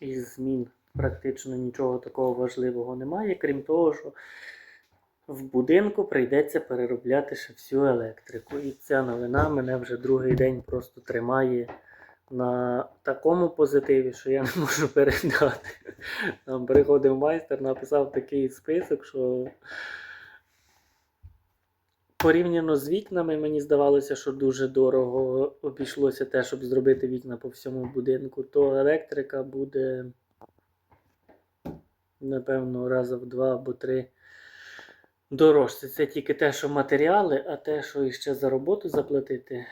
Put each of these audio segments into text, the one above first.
із змін практично нічого такого важливого немає, крім того, що в будинку прийдеться переробляти ще всю електрику. І ця новина мене вже другий день просто тримає на такому позитиві, що я не можу передати. Там приходив майстер, написав такий список, що порівняно з вікнами, мені здавалося, що дуже дорого обійшлося те, щоб зробити вікна по всьому будинку, то електрика буде, напевно, раза в два або три дорожче. Це тільки те, що матеріали, а те, що іще за роботу заплатити.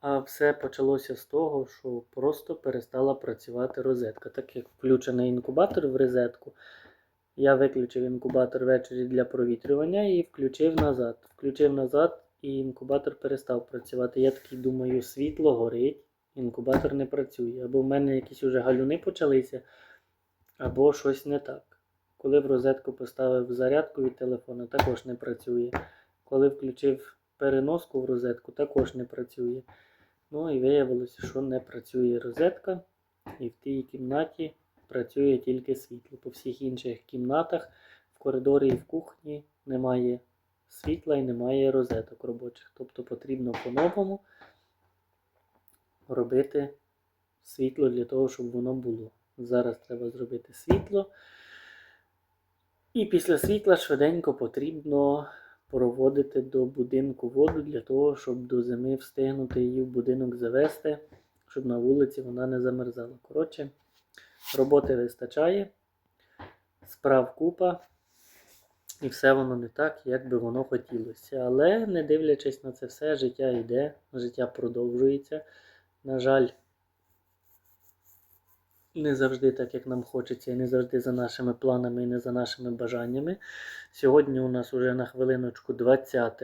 А все почалося з того, що просто перестала працювати розетка. Так як включений інкубатор в розетку, я виключив інкубатор ввечері для провітрювання і включив назад. Включив назад, і інкубатор перестав працювати. Я такий думаю, світло горить, інкубатор не працює. Або в мене якісь уже галюни почалися, або щось не так. Коли в розетку поставив зарядку від телефона, також не працює. Коли включив переноску в розетку, також не працює. Ну і виявилося, що не працює розетка, і в тій кімнаті працює тільки світло. По всіх інших кімнатах, в коридорі і в кухні немає світла і немає розеток робочих. Тобто потрібно по-новому робити світло для того, щоб воно було. Зараз треба зробити світло. І після світла швиденько потрібно проводити до будинку воду для того, щоб до зими встигнути її в будинок завести, щоб на вулиці вона не замерзала. Коротше, роботи вистачає, справ купа, і все воно не так, як би воно хотілося. Але не дивлячись на це все, життя йде, життя продовжується. На жаль, не завжди так, як нам хочеться, і не завжди за нашими планами і не за нашими бажаннями. Сьогодні у нас уже на хвилиночку 20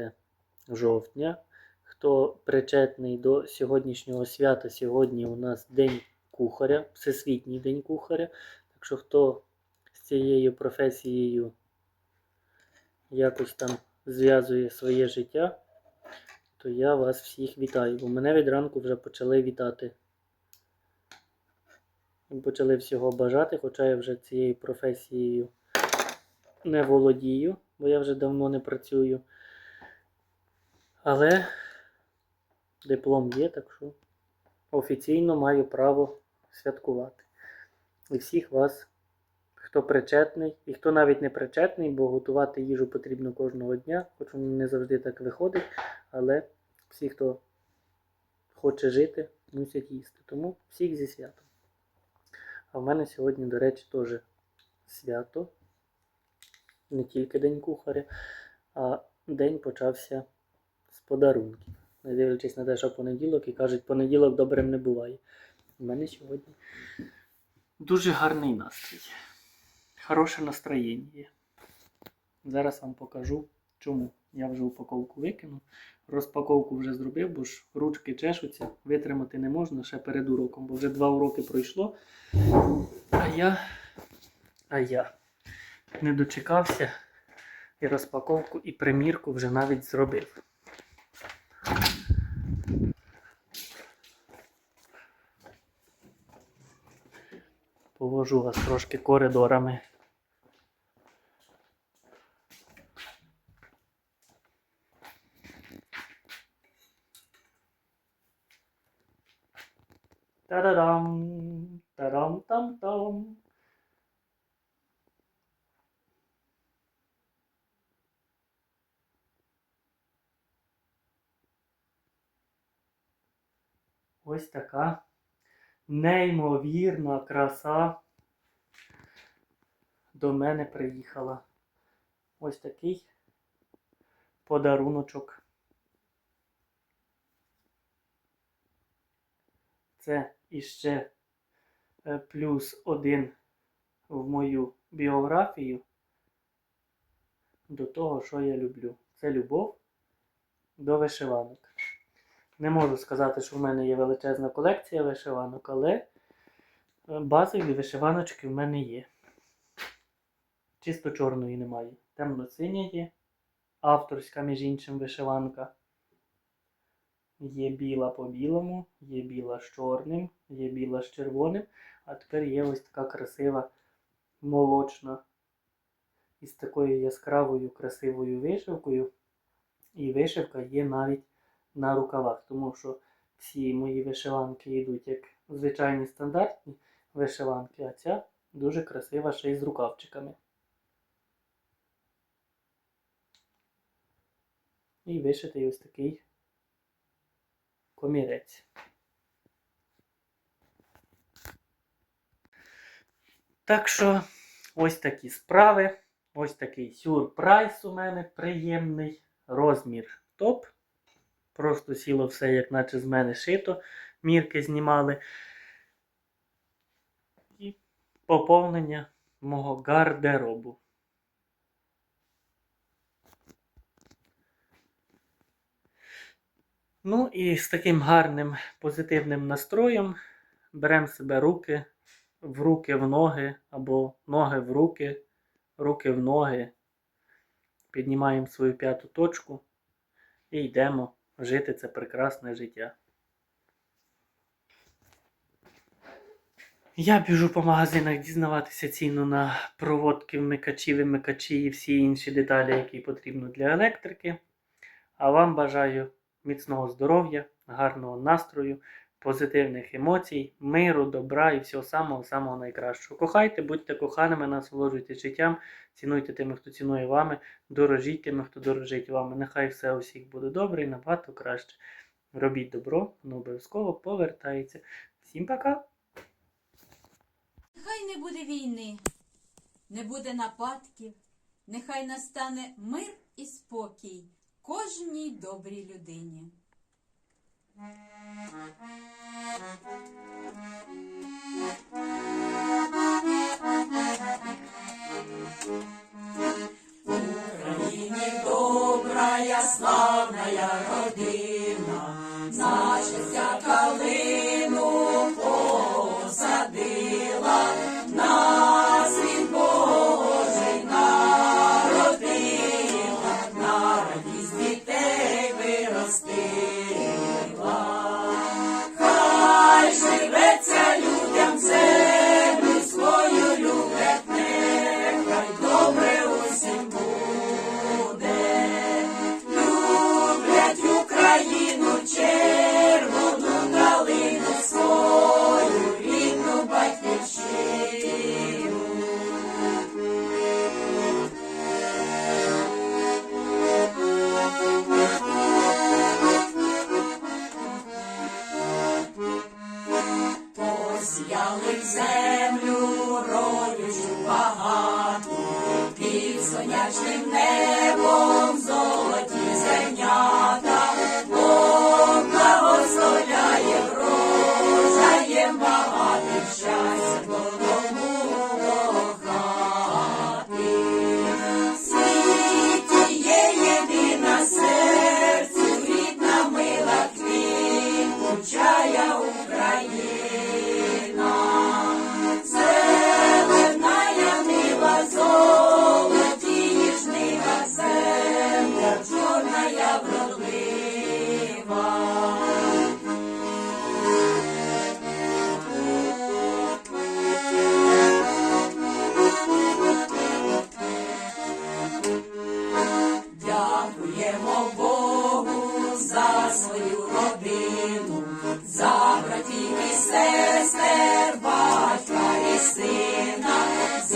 жовтня. Хто причетний до сьогоднішнього свята, сьогодні у нас День кухаря, Всесвітній день кухаря. Так що хто з цією професією якось там зв'язує своє життя, то я вас всіх вітаю. Бо мене від ранку вже почали вітати. Почали всього бажати, хоча я вже цією професією не володію, бо я вже давно не працюю. Але диплом є, так що офіційно маю право святкувати. І всіх вас, хто причетний, і хто навіть не причетний, бо готувати їжу потрібно кожного дня, хоч воно не завжди так виходить. Але всі, хто хоче жити, мусять їсти. Тому всіх зі святом. А в мене сьогодні, до речі, теж свято. Не тільки День кухаря, а день почався з подарунків. Не дивлячись на те, що понеділок, і кажуть, понеділок добрим не буває. У мене сьогодні дуже гарний настрій. Хороше настроєння. Зараз вам покажу, чому. Я вже упаковку викинув. Розпаковку вже зробив, бо ж ручки чешуться, витримати не можна ще перед уроком, бо вже два уроки пройшло. А я, а я не дочекався і розпаковку, і примірку вже навіть зробив. Повожу вас трошки коридорами. Та-да-дам! Тарам-там-там! Ось така неймовірна краса до мене приїхала. Ось такий подаруночок. Це іще е, плюс один в мою біографію до того, що я люблю. Це любов до вишиванок. Не можу сказати, що в мене є величезна колекція вишиванок, але е, базові вишиваночки в мене є. Чисто чорної немає. Темно-синя є. Авторська, між іншим, вишиванка. Є біла по білому, є біла з чорним, є біла з червоним, а тепер є ось така красива молочна із такою яскравою красивою вишивкою. І вишивка є навіть на рукавах, тому що всі мої вишиванки йдуть як звичайні стандартні вишиванки, а ця дуже красива ще й з рукавчиками. І вишитий ось такий комірець. Так що ось такі справи. Ось такий сюрприз у мене приємний. Розмір топ. Просто сіло все, як наче з мене шито. Мірки знімали. І поповнення мого гардеробу. Ну і з таким гарним позитивним настроєм беремо себе руки в руки в ноги або ноги в руки, руки в ноги. Піднімаємо свою п'яту точку і йдемо жити це прекрасне життя. Я біжу по магазинах дізнаватися ціну на проводки, вмикачі, вимикачі і всі інші деталі, які потрібні для електрики. А вам бажаю міцного здоров'я, гарного настрою, позитивних емоцій, миру, добра і всього самого-самого найкращого. Кохайте, будьте коханими, насолоджуйтесь життям, цінуйте тими, хто цінує вами, дорожіть тими, хто дорожить вами. Нехай все у всіх буде добре і набагато краще. Робіть добро, воно обов'язково повертається. Всім пока! Нехай не буде війни, не буде нападків, нехай настане мир і спокій кожній добрій людині. Україні добрая, славная родина, Значиться калину in.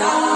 Stop.